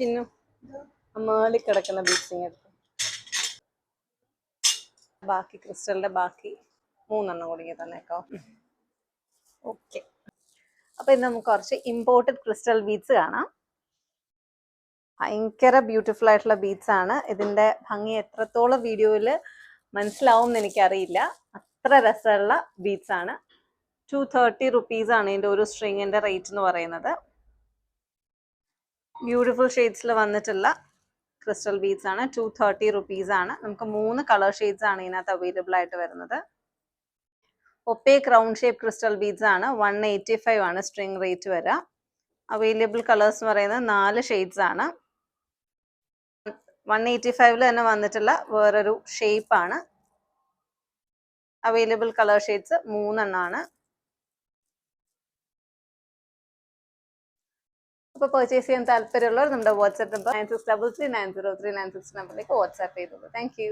ചിന്നു. അമാലി കിടക്കുന്ന ബ്ലീച്ചിങ് എടുത്തു. ബാക്കി ക്രിസ്റ്റലിന്റെ ബാക്കി മൂന്നെണ്ണം കൂടി തന്നേക്കോ. ഓക്കെ. അപ്പൊ ഇന്ന് നമുക്ക് കുറച്ച് ഇമ്പോർട്ടഡ് ക്രിസ്റ്റൽ ബീഡ്സ് കാണാം. ഭയങ്കര ബ്യൂട്ടിഫുൾ ആയിട്ടുള്ള ബീഡ്സ് ആണ്. ഇതിന്റെ ഭംഗി എത്രത്തോളം വീഡിയോയിൽ മനസ്സിലാവും എന്ന് എനിക്കറിയില്ല. അത്ര രസമുള്ള ബീഡ്സ് ആണ്. ടു തേർട്ടി റുപ്പീസ് ആണ് ഇതിന്റെ ഒരു സ്ട്രിങ്ങിന്റെ റേറ്റ് എന്ന് പറയുന്നത്. ബ്യൂട്ടിഫുൾ ഷെയ്ഡ്സിൽ വന്നിട്ടുള്ള ക്രിസ്റ്റൽ ബീഡ്സ് ആണ്. ടു തേർട്ടി റുപ്പീസ് ആണ്. നമുക്ക് മൂന്ന് കളർ ഷെയ്ഡ്സ് ആണ് ഇതിനകത്ത് അവൈലബിൾ ആയിട്ട് വരുന്നത്. ഒപ്പേ ക്രൗൺ ഷേപ്പ് ക്രിസ്റ്റൽ ബീഡ്സ് ആണ്. വൺ എയ്റ്റി ഫൈവ് ആണ് സ്ട്രിങ് റേറ്റ് വരിക. അവൈലബിൾ കളേഴ്സ് എന്ന് പറയുന്നത് നാല് ഷെയ്ഡ്സ് ആണ്. വൺ എയ്റ്റി ഫൈവിൽ തന്നെ വന്നിട്ടുള്ള വേറൊരു ഷേപ്പ് ആണ്. അവൈലബിൾ കളർ ഷെയ്ഡ്സ് മൂന്നെണ്ണമാണ്. അപ്പോൾ പർച്ചേസ് ചെയ്യാൻ താല്പര്യമുള്ളവർ നമ്മുടെ WhatsApp number nine six double three nine zero three nine six നമ്പറിലേക്ക് വാട്സ്ആപ്പ് ചെയ്തോളൂ. താങ്ക്